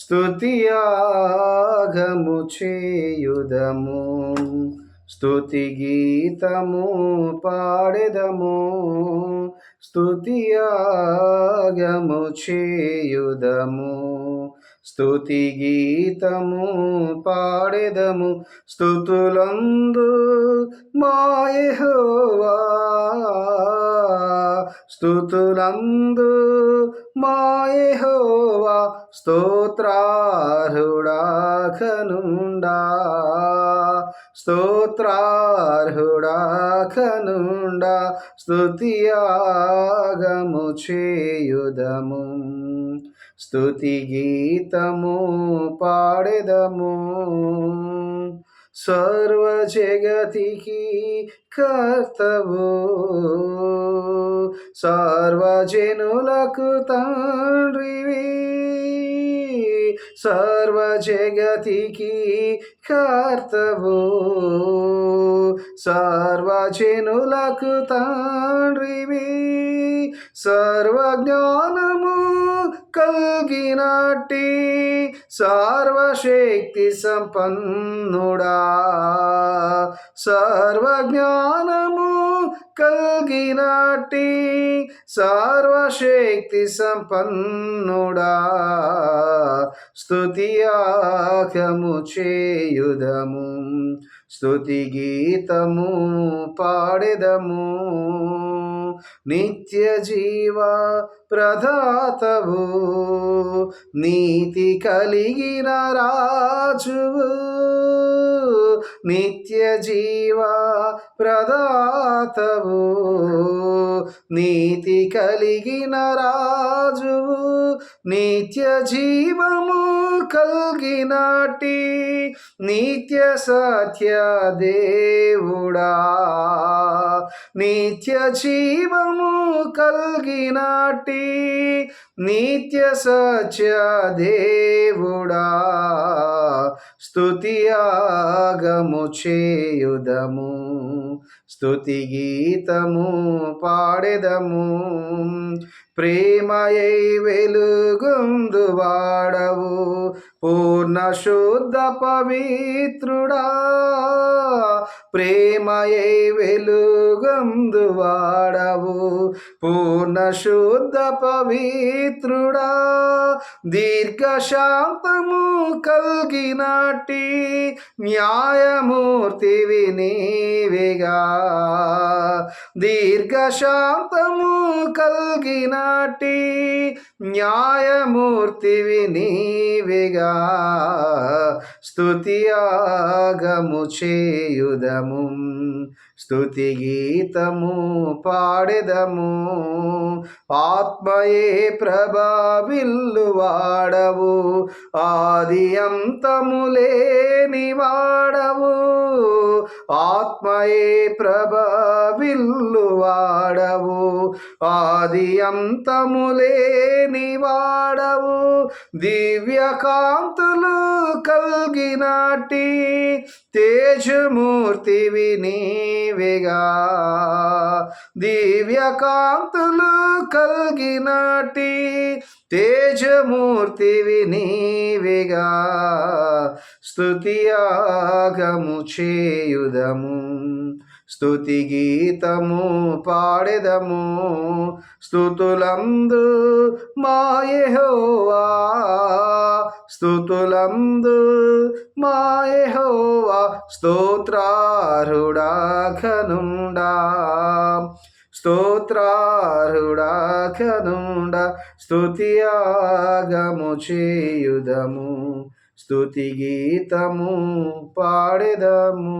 స్తుతియాగము చేయుదము. స్తుతి గీతము పాడెదము. స్తుతియాగము చేయుదము. స్తుతి గీతము పాడెదము. స్తుతులందు మాయహోవా స్థుతులందు మాయహోవా స్తోత్రార్హుడాఖనుండా స్తోత్రార్హుడాఖనుండా స్తుతియాగము చేయుదము. స్తుతి గీతము పాడెదము. సర్వ జగతికి కర్తవు. సర్వజనులకు తండ్రివి. సర్వ జగతికి కర్తవు. సర్వజనులకు తండ్రివి. సర్వజ్ఞానము కలిగినట్టి సర్వశక్తి సంపన్నుడా. సర్వజ్ఞానము కలిగినట్టి సర్వశక్తి సంపన్నుడా. స్తుతియాగము చేయుదము స్తుతి గీతము పాడెదము. నిత్య జీవ ప్రదాతవు నీతి కలిగిన రాజువు. నిత్య జీవ ప్రదాతవు నీతి కలిగిన రాజువు నిత్య జీవము కలిగినటి నిత్య సత్య దేవుడా నిత్య జీవము కలిగినటి నిత్య సత్య దేవుడా స్తుతియాగము చేయుదము స్తుతి గీతము పాడెదము. ప్రేమయై వెలుగుందు పూర్ణశుద్ధ పూర్ణ శుద్ధ పవిత్రుడా ప్రేమయే వెలుగందు వాడవు పూర్ణ శుద్ధ పవిత్రుడా దీర్ఘశాంతము కలిగినట్టి న్యాయమూర్తి నీవిగా దీర్ఘశాంతము కలిగినట్టి న్యాయమూర్తి నీవిగా స్తుతియాగము చేయుదము స్తుతి గీతము పాడెదము. ఆత్మయే ప్రభావిల్లు వాడవు ఆది అంతములేని వాడవు. ఆత్మయే ప్రభావిల్లు వాడవు ఆది అంతములేని వాడవు. దివ్యకాంతులు కలిగినటి తేజమూర్తివి నీవిగా దివ్యకాంతులు కలిగినటి తేజమూర్తివి నీవిగా స్తుతియాగము చేయుదము స్తుతి గీతము పాడెదము స్తుతులందు మాయహోవా స్థుతులందు మాయహోవా స్తోత్రారుడాఖనుండా స్తోత్రారుడాఖనుండ స్తోత్రారుడా చేయుదము స్తుతి గీతము పాడెదము.